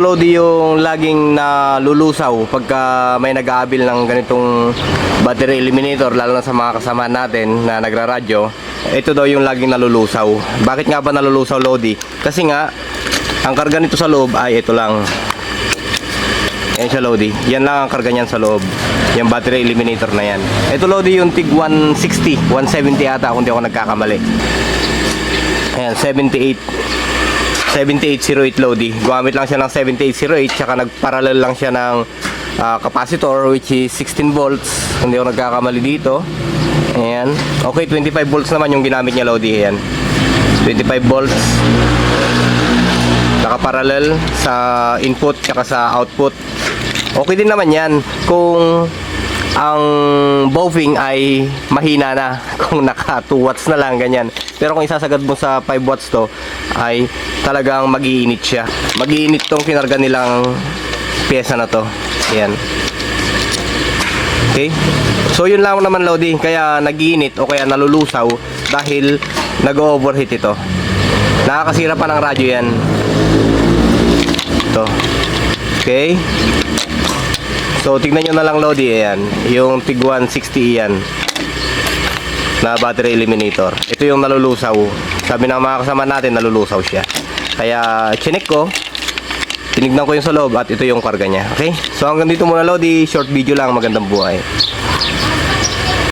Lodi yung laging nalulusaw pagka may nag-aabil ng ganitong battery eliminator lalo na sa mga kasama natin na nagraradyo. Ito daw yung laging nalulusaw. Bakit nga ba nalulusaw Lodi? Kasi nga ang karga nito sa loob ay ito lang. Yan siya Lodi. Yan lang ang karga niyan sa loob. Yung battery eliminator na yan. Ito Lodi yung TIG 160, 170 ata kung di ako nagkakamali. Ayan, 78 7808 Lodi. Gumamit lang siya ng 7808 tsaka nagparallel lang siya ng ah, capacitor which is 16 volts. Hindi ako nagkakamali dito. Ayan. Okay, 25 volts naman yung ginamit niya Lodi. Ayan. 25 volts. Nakaparallel sa input tsaka sa output. Okay din naman yan kung ang boving ay mahina na kung naka 2 watts na lang ganyan. Pero kung isasagad mo sa 5 watts to ay talagang magiinit siya. Magiinit tong kinarga nilang pyesa na to. Yan okay? So yun lang naman Lodi. Kaya nagiinit o kaya nalulusaw dahil nag-overheat ito. Nakakasira pa ng radyo yan. Ito. Okay So, tignan nyo na lang, Lodi, ayan. Yung TIG 160 yan. Na battery eliminator. Ito yung nalulusaw. Sabi ng mga kasama natin, nalulusaw siya. Kaya, chinek ko. Tinignan ko yung sa loob at ito yung karga niya. Okay? So, hanggang dito muna, Lodi. Short video lang. Magandang buhay.